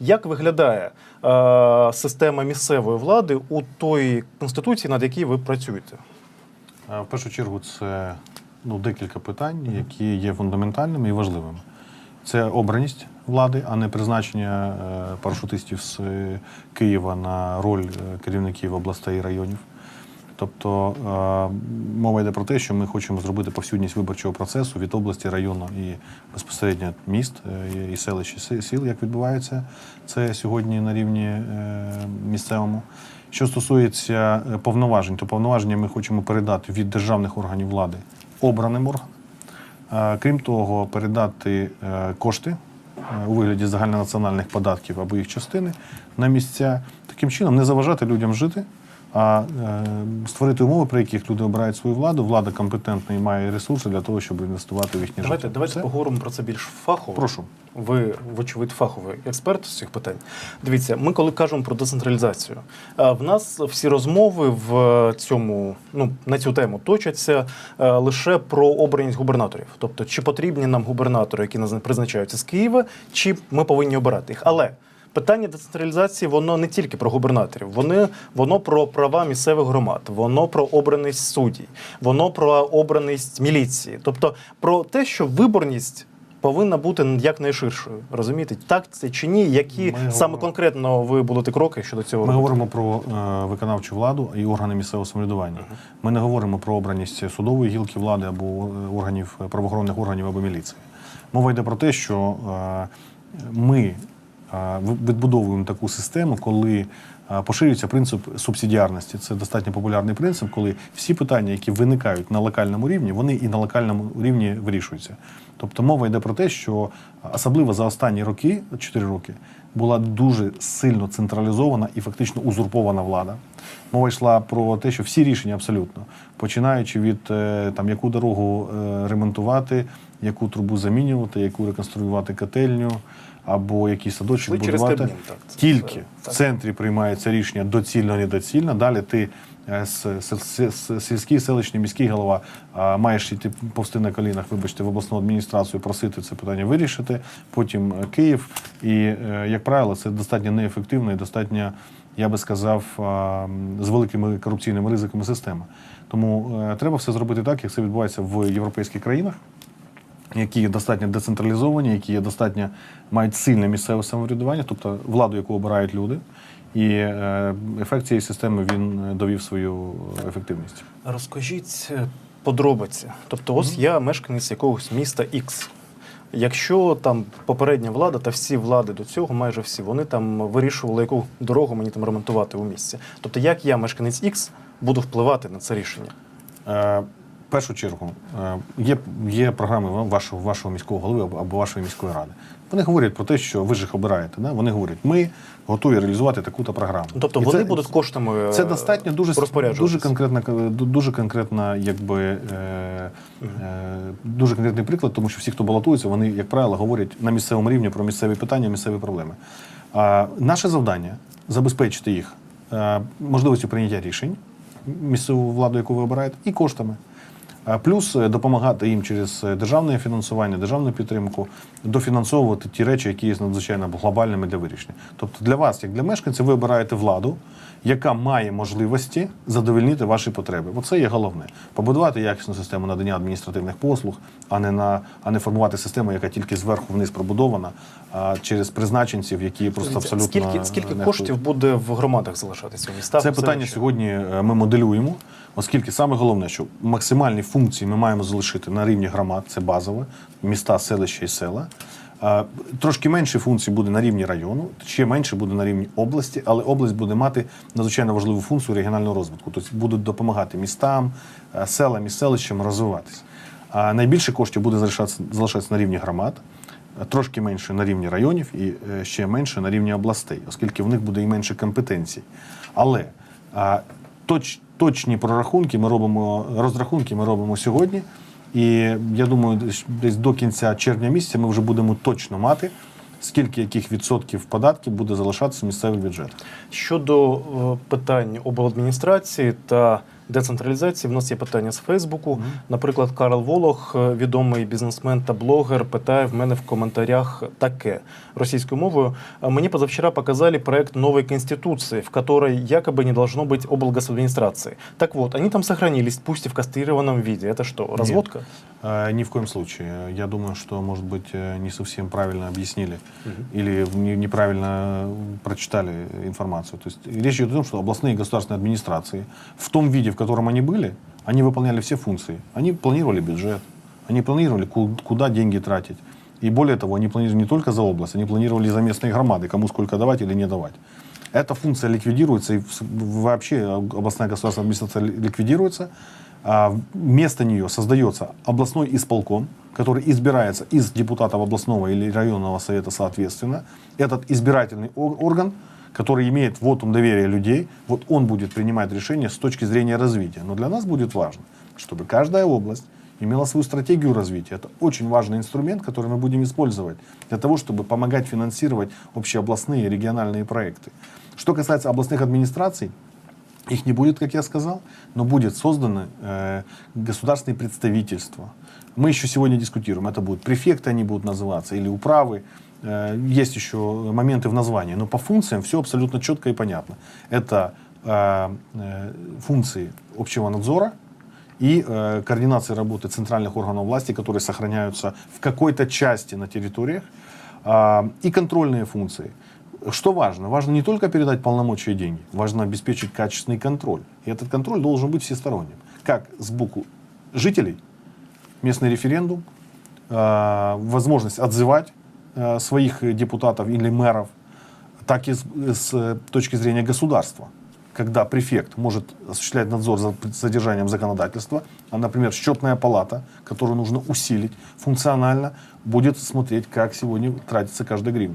Як виглядає е, система місцевої влади у той конституції, над якій ви працюєте? Е, В першу чергу це ну, декілька питань, які є фундаментальними і важливими. Це обраність влади, а не призначення е, парашутистів з Києва на роль е, керівників областей і районів. Тобто е, мова йде про те, що ми хочемо зробити повсюдність виборчого процесу від області, району і безпосередньо міст е, і селищ і сіл, як відбувається це сьогодні на рівні е, місцевому. Що стосується повноважень, то повноваження ми хочемо передати від державних органів влади обраним органам. Крім того, передати кошти у вигляді загальнонаціональних податків або їх частини на місця, таким чином не заважати людям жити, а е, створити умови, при яких люди обирають свою владу. Влада компетентна і має ресурси для того, щоб інвестувати в їхнє Давайте, життя. давайте Це- поговоримо про це більш фахово. Прошу. Ви, вочевидь, фаховий експерт з цих питань. Дивіться, ми коли кажемо про децентралізацію, в нас всі розмови в цьому, ну на цю тему точаться е, лише про обраність губернаторів. Тобто, чи потрібні нам губернатори, які нас призначаються з Києва, чи ми повинні обирати їх. Але питання децентралізації воно не тільки про губернаторів, вони воно про права місцевих громад, воно про обраність суддів, воно про обраність міліції, тобто про те, що виборність повинна бути якнайширшою. Розумієте, так це чи ні? Які Ми саме говоримо- конкретно ви будете кроки щодо цього? Ми робити? говоримо про е, виконавчу владу і органи місцевого самоврядування. Ми не говоримо про обраність судової гілки влади або е, органів правоохоронних органів або міліції. Мова йде про те, що е, ми відбудовуємо таку систему, коли поширюється принцип субсидіарності. Це достатньо популярний принцип, коли всі питання, які виникають на локальному рівні, вони і на локальному рівні вирішуються. Тобто мова йде про те, що особливо за останні роки, 4 роки, була дуже сильно централізована і фактично узурпована влада. Мова йшла про те, що всі рішення абсолютно, починаючи від е, там, яку дорогу е, ремонтувати, яку трубу замінювати, яку реконструювати котельню, або який садочок Ви через будувати. Кабмін, так, це Тільки все, в центрі приймається рішення доцільно, недоцільно. Далі ти е, сільський, селищний, міський голова а, маєш йти повсти на колінах, вибачте, в обласну адміністрацію, просити це питання вирішити. Потім е, Київ. І, е, як правило, це достатньо неефективно і достатньо, я би сказав, з великими корупційними ризиками система. Тому е, треба все зробити так, як це відбувається в європейських країнах які є достатньо децентралізовані, які є достатньо мають сильне місцеве самоврядування, тобто владу, яку обирають люди. І е, ефект цієї системи він е, довів свою ефективність. Розкажіть е, подробиці. Тобто, ось я мешканець якогось міста X. Якщо там попередня влада та всі влади до цього, майже всі, вони там вирішували, яку дорогу мені там ремонтувати у місті. Тобто, як я, мешканець X, буду впливати на це рішення? Е, першу чергу е, є, є програми вашого, вашого міського голови або- вашої міської ради. Вони говорять про те, що ви ж їх обираєте. Да? Вони говорять, ми готові реалізувати таку-то програму. Тобто І вони це- будуть коштами е, Це достатньо дуже дуже конкретна дуже конкретна, якби е, е, дуже конкретний приклад, тому що всі, хто балотується, вони, як правило, говорять на місцевому рівні про місцеві питання, місцеві проблеми. А наше завдання забезпечити їх е, можливістю прийняття рішень місцеву владу, яку ви обираєте, і коштами. Плюс е, допомагати їм через е, державне фінансування, державну підтримку, дофінансовувати ті речі, які є надзвичайно глобальними для вирішення. Тобто для вас, як для мешканців, ви обираєте владу, яка має можливості задовольнити ваші потреби. Оце є головне. Побудувати якісну систему надання адміністративних послуг, а не на а не формувати систему, яка тільки зверху вниз пробудована, а через призначенців, які просто абсолютно скільки, скільки нехтують. коштів буде в громадах залишатися в містах? Це питання сьогодні е, ми моделюємо, оскільки саме головне, що максимальні функції ми маємо залишити на рівні громад, це базове, міста, селища і села. Трошки менше функцій буде на рівні району, ще менше буде на рівні області, але область буде мати надзвичайно важливу функцію регіонального розвитку. Тобто будуть допомагати містам, селам і селищам розвиватися. А найбільше коштів буде залишатися, залишатися на рівні громад, трошки менше на рівні районів і е, ще менше на рівні областей, оскільки в них буде і менше компетенцій. Але точ, точні прорахунки ми робимо, розрахунки ми робимо сьогодні. І я думаю, десь- до кінця червня місяця ми вже будемо точно мати, скільки яких відсотків податків буде залишатися місцевий бюджет. Щодо е, питань обладміністрації та децентралізації. В нас є питання з Фейсбуку. Наприклад, Карл Волох, е, відомий бізнесмен та блогер, питає в мене в коментарях таке російською мовою. «А Мне позавчера показали проект новой конституции, в которой якобы не должно быть облгосадминистрации. Так вот, они там сохранились, пусть и в кастрированном виде. Это что, разводка? Э, Ни в коем случае. Я думаю, что, может быть, э, не совсем правильно объяснили или не- неправильно прочитали информацию. То есть речь идет о том, что областные государственные администрации в том виде, в котором они были, они выполняли все функции. Они планировали бюджет, они планировали, ку- куда деньги тратить. И более того, они планировали не только за область, они планировали за местные громады, кому сколько давать или не давать. Эта функция ликвидируется, и вообще областная государственная администрация ли- ликвидируется. А вместо нее создается областной исполком, который избирается из депутатов областного или районного совета соответственно. Этот избирательный орган, который имеет вотум доверия людей, вот он будет принимать решения с точки зрения развития. Но для нас будет важно, чтобы каждая область имела свою стратегию развития. Это очень важный инструмент, который мы будем использовать для того, чтобы помогать финансировать общеобластные и региональные проекты. Что касается областных администраций, их не будет, как я сказал, но будет создано э, государственные представительства. Мы еще сегодня дискутируем, это будут префекты, они будут называться, или управы. Э, есть еще моменты в названии, но по функциям все абсолютно четко и понятно. Это э, э, функции общего надзора и координации работы центральных органов власти, которые сохраняются в какой-то части на территориях, и контрольные функции. Что важно? Важно не только передать полномочия и деньги, важно обеспечить качественный контроль. И этот контроль должен быть всесторонним. Как сбоку жителей, местный референдум, возможность отзывать своих депутатов или мэров, так и с, с, э, точки зрения государства. Когда префект может осуществлять надзор за содержанием законодательства, а, например, счетная палата, которую нужно усилить функционально, будет смотреть, как сегодня тратится каждая гривна.